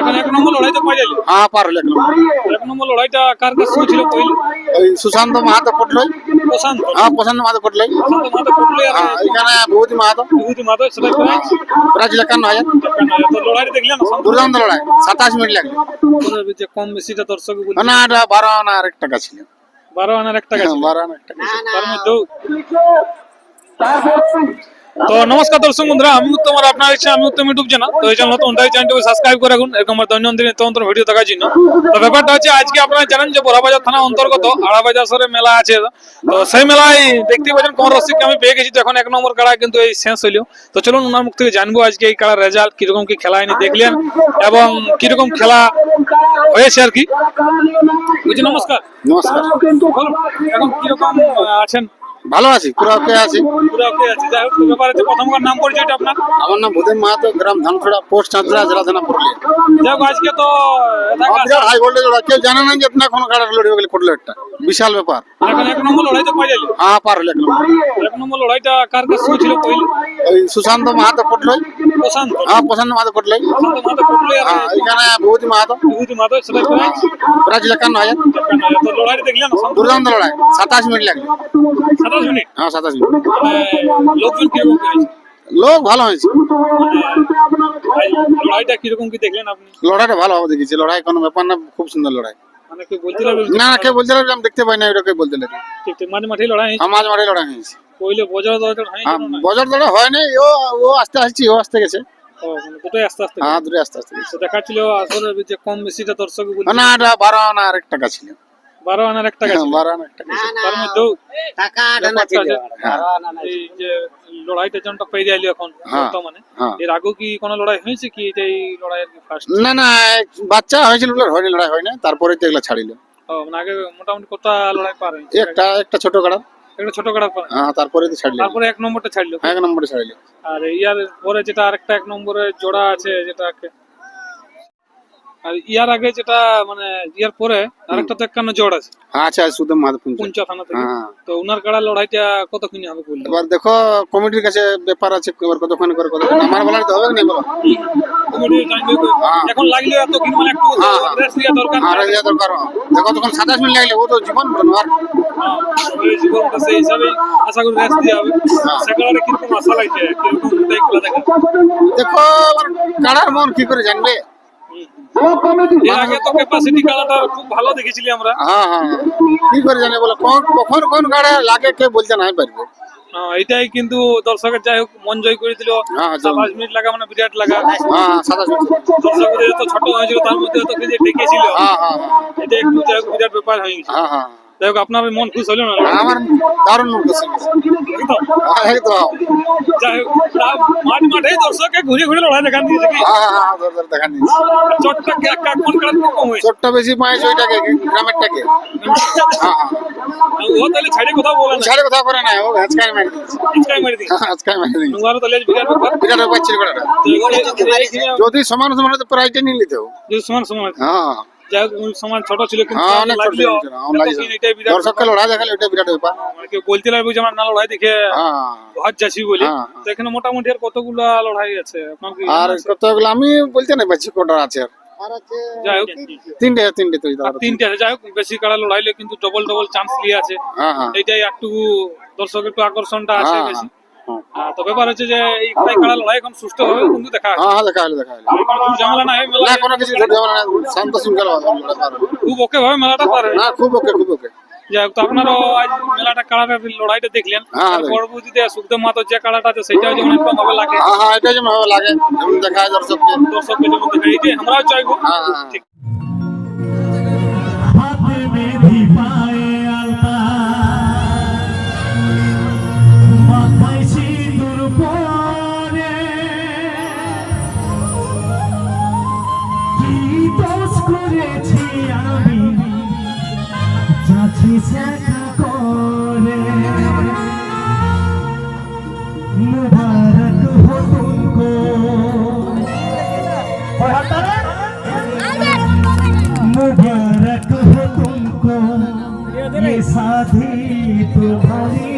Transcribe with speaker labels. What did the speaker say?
Speaker 1: এখন এক নম্বর লড়াইতে পাই যাইলে
Speaker 2: হ্যাঁ পার হলো এক নম্বর
Speaker 1: এক নম্বর লড়াইটা কার কাছে ছিল পहिले
Speaker 2: ওই সুশান্ত মাহাতো পটলই
Speaker 1: প্রশান্ত
Speaker 2: হ্যাঁ প্রশান্ত মাহাতো পটলই
Speaker 1: প্রশান্ত মাথা পড়লে আর
Speaker 2: হ্যাঁ এখানে ভূপতি মাহাতো
Speaker 1: বিভূতি মাথা সেটা প্রাইজ
Speaker 2: প্রাইজ একান্ন হাজার
Speaker 1: তো লড়াইটা দেখলেন
Speaker 2: দুর্দান্ত লড়াই সাতাশ মিনিট লাগল
Speaker 1: সম্পূর্ণ যে কম বেশিটা দর্শক বলি
Speaker 2: না এটা বারো আনা আর এক টাকা ছিল
Speaker 1: বারো আনার এক টাকা ছিল।
Speaker 2: হ্যাঁ, বারো আনা এক টাকা ছিল।
Speaker 1: তার মধ্যেও তো নমস্কার দর্শক বন্ধুরা আমি উত্তম আর আপনার ইচ্ছা আমি উত্তম ইউটিউব চ্যানেল তো এই চ্যানেল নতুন তাই চ্যানেলটাকে সাবস্ক্রাইব করে রাখুন এরকম আমার দৈনন্দিন তন্ত্র ভিডিও দেখার জন্য। তো ব্যাপারটা হচ্ছে আজকে আপনারা জানেন যে বড়াবাজার থানা অন্তর্গত আড়াবাজার সরে মেলা আছে। তো সেই মেলায় দেখতে পাচ্ছেন কোন রসিককে আমি পেয়ে গেছি তো এখন এক নম্বর কাড়া কিন্তু এই শেষ হইল। তো চলুন ওনার মুখ থেকে জানব আজকে এই কাড়ার রেজাল্ট কীরকম কি খেলা হয়নি দেখলেন এবং কীরকম খেলা হয়েছে আর কি। বুঝি নমস্কার।
Speaker 2: নমস্কার।
Speaker 1: এখন কীরকম আছেন?
Speaker 2: ভালো আছি পুরো ওকে আছি।
Speaker 1: পুরো ওকে আছে। যাই হোক তো ব্যাপার হচ্ছে প্রথমবার নাম পরিচয়টা আপনার?
Speaker 2: আমার নাম ভূদেব মাহাতো গ্রাম ধানছড়া পোস্ট চাঁদরা জেলা থানা পুরুলিয়া।
Speaker 1: যাই হোক আজকে তো
Speaker 2: হাই ভোল্টেজ লড়াই কেউ জানে না যে আপনার কোনো কাড়া লড়বে গেলে করল একটা বিশাল ব্যাপার।
Speaker 1: এখন এক নম্বর যাইলে
Speaker 2: হ্যাঁ পার হলো এক নম্বর।
Speaker 1: এক নম্বর লড়াইটা কার কাছে
Speaker 2: ওই সুশান্ত মাহাতো পটলই
Speaker 1: প্রশান্ত।
Speaker 2: হ্যাঁ প্রশান্ত মাহাতো পটলই হ্যাঁ এখানে মাহাতো।
Speaker 1: মাথা সেটা প্রাইজ
Speaker 2: প্রাইজ একান্ন হাজার
Speaker 1: তো লড়াইটা দেখলেন
Speaker 2: দুর্দান্ত লড়াই সাতাশ মিনিট লাগল।
Speaker 1: সাতাশ মিনিট?
Speaker 2: হ্যাঁ সাতাশ মিনিট।
Speaker 1: লোকজন কীরকম
Speaker 2: লোক ভালো হয়েছে।
Speaker 1: লড়াইটা কীরকম কি দেখলেন আপনি?
Speaker 2: লড়াইটা ভালো হবে দেখেছি। লড়াই কোনো ব্যাপার না খুব সুন্দর লড়াই। না কে আমি দেখতে পাই না বলতে
Speaker 1: মাঠে লড়াই
Speaker 2: মাঠে লড়াই হয়েছে।
Speaker 1: পहिले বোঝা দরকার হয়
Speaker 2: হ্যাঁ, বজর হয় ও ও আস্তে আসছি ও আসতে গেছে।
Speaker 1: ও মানে দুটোই আস্তে আস্তে
Speaker 2: হ্যাঁ আস্তে আস্তে
Speaker 1: আসলে যে কম বেশিটা দর্শক
Speaker 2: না এটা বারো আনা আর ছিল।
Speaker 1: বারো আনার এক টাকা
Speaker 2: হ্যাঁ, বারো আনা এক টাকা ছিল।
Speaker 1: তার মধ্যেও
Speaker 3: টাকা
Speaker 2: হ্যাঁ।
Speaker 1: এই যে লড়াইটা যেমনটা পেয়ে যাইলো এখন
Speaker 2: হ্যাঁ।
Speaker 1: বর্তমানে এর আগেও কি কোনো লড়াই হয়েছে কি? এটাই লড়াই আর কি ফার্স্ট
Speaker 2: না না বাচ্চা হয়েছিল হয়নি লড়াই হয় না তারপরে তো এগুলো ছাড়িল।
Speaker 1: ও মানে আগে মোটামুটি লড়াই পার হয়েছে?
Speaker 2: একটা একটা ছোট কাড়া।
Speaker 1: একটা ছোট পর
Speaker 2: হ্যাঁ তারপরে তো ছাড়িল।
Speaker 1: তারপরে এক নম্বরটা ছাড়লো।
Speaker 2: এক নম্বরে ছাড়িল।
Speaker 1: আর ইয়ার পরে যেটা আরেকটা এক নম্বরে জোড়া আছে যেটাকে আর ইয়ার আগে যেটা মানে ইয়ার পরে আরেকটা তো একখানা জোড় আছে।
Speaker 2: আচ্ছা শুধু মাধবপুঞ্জ
Speaker 1: পুঞ্চা থানা থেকে।
Speaker 2: হ্যাঁ।
Speaker 1: তো উনার কাড়া লড়াইটা কতক্ষণ হবে বললে
Speaker 2: এবার দেখো কমিটির কাছে ব্যাপার আছে এবার কতক্ষণ করে কতক্ষণ। আমার বলার তো হবে না বলো।
Speaker 1: কমিটি তো।
Speaker 2: হ্যাঁ।
Speaker 1: এখন লাগলে এত কি মানে একটু
Speaker 2: হ্যাঁ, হ্যাঁ।
Speaker 1: রেস্ট দেওয়া দরকার।
Speaker 2: আর ইয়ে দরকার। দেখো তখন সাতাশ মিনিট লাগলে ও তো জীবন আর।
Speaker 1: হ্যাঁ, ওই জীবনটা সেই হিসাবেই আশা করি রেস্ট দেওয়া হবে।
Speaker 2: হ্যাঁ।
Speaker 1: সেগুলো কীরকম আশা লাগছে? খেলা দেখা?
Speaker 2: এবার কাড়ার মন কি করে জানবে?
Speaker 1: এর আগে তো ক্যাপাসিটি খেলাটা খুব ভালো দেখেছিলি আমরা।
Speaker 2: হ্যাঁ হ্যাঁ কি করে জানে বলো কোন কখন কোন কাড়া লাগে কে বলতে নাই পারবে।
Speaker 1: হ্যাঁ, এটাই কিন্তু দর্শকের যাই হোক মন জয় করে দিল।
Speaker 2: হ্যাঁ,
Speaker 1: মিনিট লাগা মানে বিরাট লাগা।
Speaker 2: হ্যাঁ সাতাশ মিনিট।
Speaker 1: দর্শকদের এত ছোট হয়েছিল তার মধ্যে এত যে ডেকেছিল
Speaker 2: হ্যাঁ হ্যাঁ।
Speaker 1: এটা একটু যাই হোক বিরাট ব্যাপার হয়ে গেছে।
Speaker 2: হ্যাঁ হ্যাঁ।
Speaker 1: যাই হোক আপনার মন খুশ হলো না?
Speaker 2: আমার দারুণ মন খুশি হয়েছে।
Speaker 1: একদম
Speaker 2: হ্যাঁ, একদম।
Speaker 1: যাই হোক তা মাঠ মাঠেই দর্শককে ঘুরে ঘুরে লড়াই দেখান দিয়েছে কি?
Speaker 2: হ্যাঁ হ্যাঁ হ্যাঁ ধর ধর দেখা নিয়েছি
Speaker 1: চটটা কে- কা- কোন কারণ কম হয়েছে।
Speaker 2: চোটটা বেশি পাইছে ওইটাকে গ্রামেরটাকে। হ্যাঁ হ্যাঁ।
Speaker 1: ও তাহলে ছাড়ে কোথাও বলে না।
Speaker 2: ছাড়ে কথা করে না ও আজকাই মারি দিয়েছে।
Speaker 1: আজকাই মারি দিই
Speaker 2: হ্যাঁ, আজকাই মারি দিয়েছে।
Speaker 1: নুয়ারও তাহলে আজ বিরাট ব্যাপার।
Speaker 2: বিরাট ব্যাপার ছিল কটাটা
Speaker 1: তো এবার এই- এইখানে
Speaker 2: যদি সমান সমান হতো প্রাইজটা নিয়ে নিতে হবে।
Speaker 1: যে সমান সমান
Speaker 2: হ্যাঁ।
Speaker 1: যাই হোক ওই সমান ছোট ছিল কিন্তু
Speaker 2: হ্যাঁ অনেক ছোট ছিল, আমার লাগিয়েছে।
Speaker 1: এতদিন এটাই বিরাট
Speaker 2: দর্শককে লড়াই দেখালে ওইটা বিরাট ব্যাপার।
Speaker 1: মানে কেউ বলতে লাগবে যে আমার না লড়াই দেখে
Speaker 2: হ্যাঁ।
Speaker 1: যাচ্ছি বলে।
Speaker 2: হ্যাঁ।
Speaker 1: তো এখানে মোটামুটি আর কতগুলা লড়াই আছে? আপনার কি
Speaker 2: আর কতগুলো? আমি বলতে পারছি কটা আছে আর।
Speaker 1: যাই হোক।
Speaker 2: তিনটে তিনটে তৈরি
Speaker 1: তিনটে। আছে। যাই হোক বেশি কাড়া লড়াইলে কিন্তু ডবল ডবল চান্স নিয়ে আছে।
Speaker 2: হ্যাঁ হ্যাঁ।
Speaker 1: এইটাই একটু দর্শকের একটু আকর্ষণটা আছে
Speaker 2: হ্যাঁ,
Speaker 1: বেশি।
Speaker 2: হ্যাঁ।
Speaker 1: তো ব্যাপার হচ্ছে যে এই কাড়া লড়াই এখন সুস্থ হবে কিন্তু দেখা
Speaker 2: হ্যাঁ হ্যাঁ দেখা হলো দেখা হলো।
Speaker 1: খুব ঝামেলা না হয়
Speaker 2: না কোনো কিছু ঝামেলা না শান্ত শৃঙ্খল
Speaker 1: খুব ওকে ভাবে মেলাটা পার।
Speaker 2: না খুব ওকে খুব ওকে।
Speaker 1: যাই হোক তো আপনারও আজ মেলাটা কাড়াটা লড়াইটা দেখলেন।
Speaker 2: হ্যাঁ,
Speaker 1: পরবর্তীতে সুখদেব মাতো যে কাড়াটা আছে সেটাও যেমন ভাবে লাগে।
Speaker 2: হ্যাঁ হ্যাঁ এটা যেমন লাগে যেমন দেখা দর্শককে।
Speaker 1: দর্শককে যেমন দেখা এইটাই চাইব।
Speaker 2: হ্যাঁ হ্যাঁ।
Speaker 1: ঠিক।
Speaker 4: যাচ্ছি দেখা করে মুবারক হো তুমকো मुबारक हो तुमको ये शादी तुम्हारी